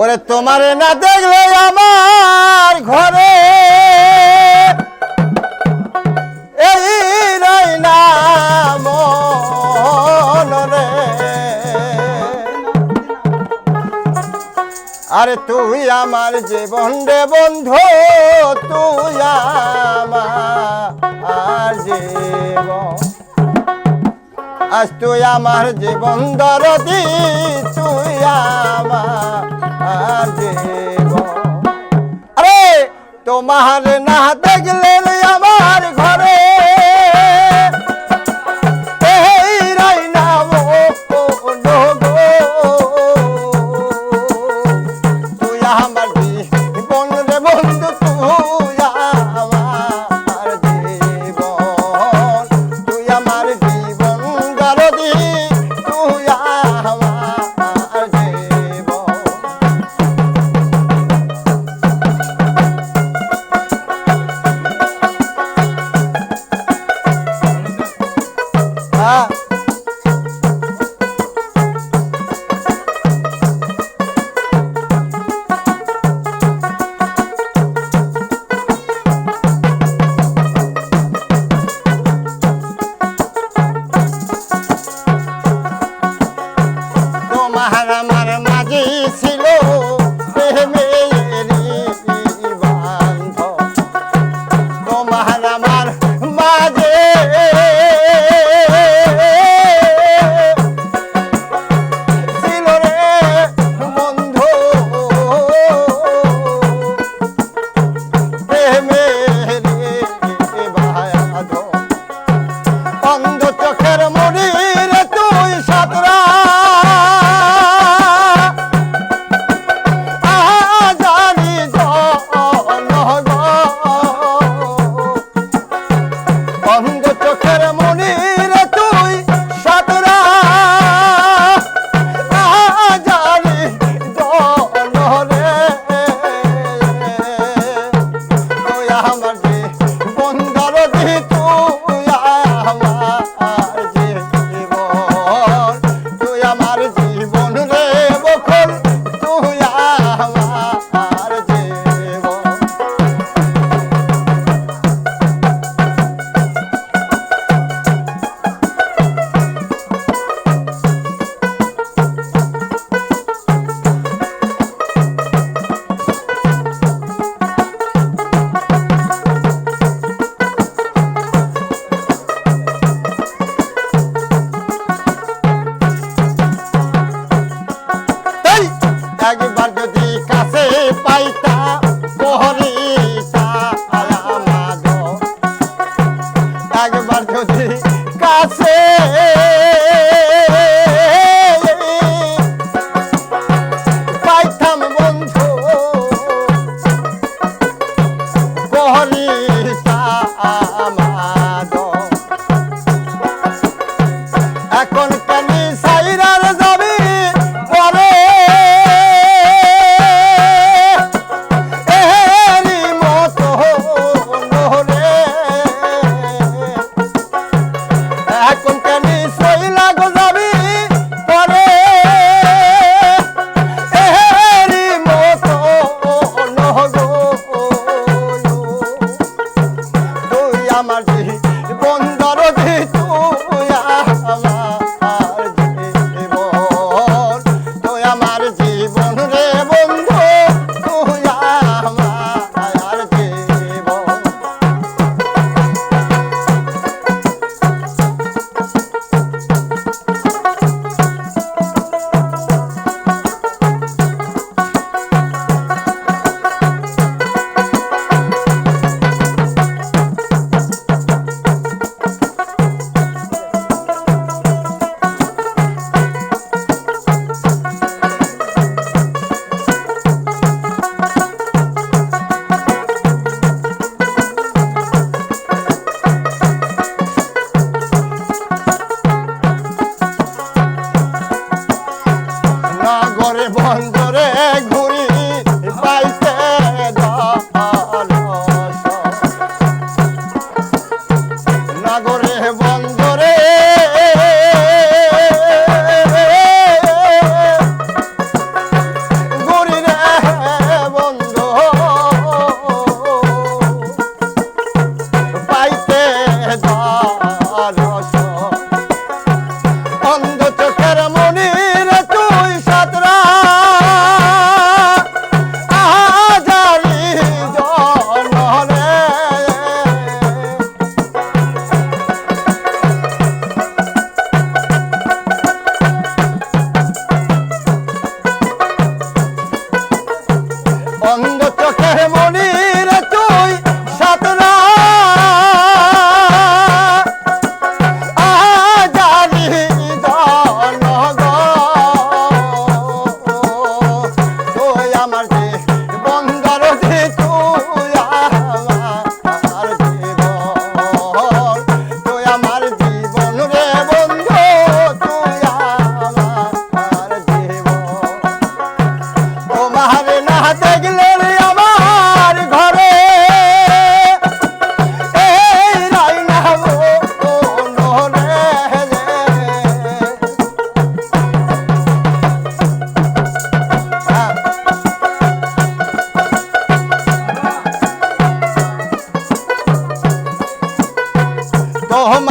ওরে তোমার না দেখলে আমার ঘরে এই না আরে তুই আমার জীবন রে বন্ধু, তুই আমার জীবন। আজ তুই আমার জীবন দরদি, তুই আমার আমার জীবন আরে তোমার না দেখলে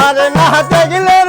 আর না দেখলে